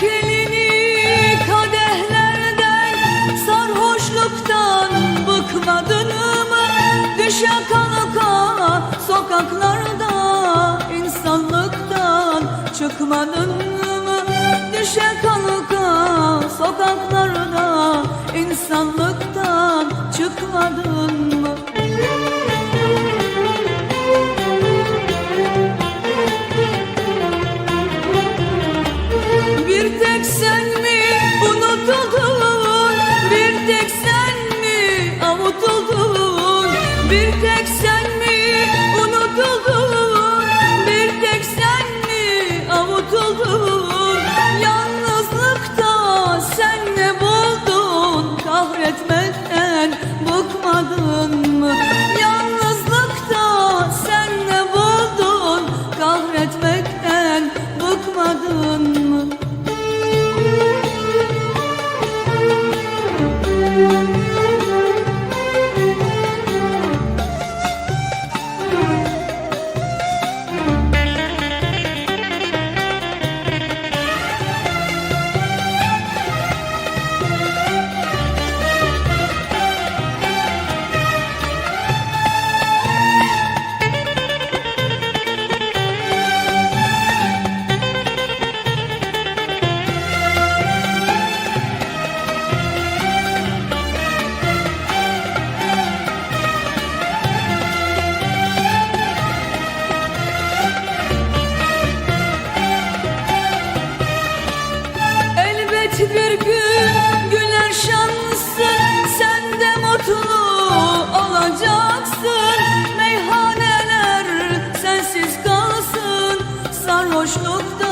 şeklini kadehlerden sarhoşluktan bıkmadın mı? Düşe kanuka sokaklarda insanlıktan çıkmadın mı? Düşe kanuka sokaklarda insanlıktan Bir tek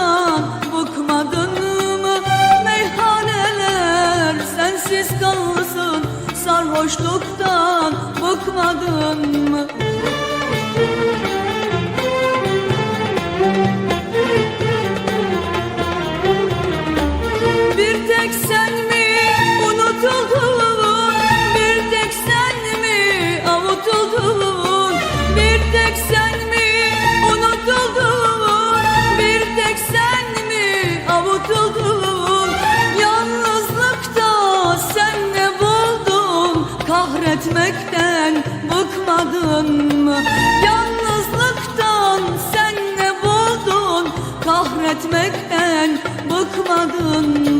Sarhoşluktan bıkmadın mı? Meyhaneler sensiz kalsın Sarhoşluktan bıkmadın mı? Kahretmekten bıkmadın mı? Yalnızlıktan sen ne buldun? Kahretmekten bıkmadın mı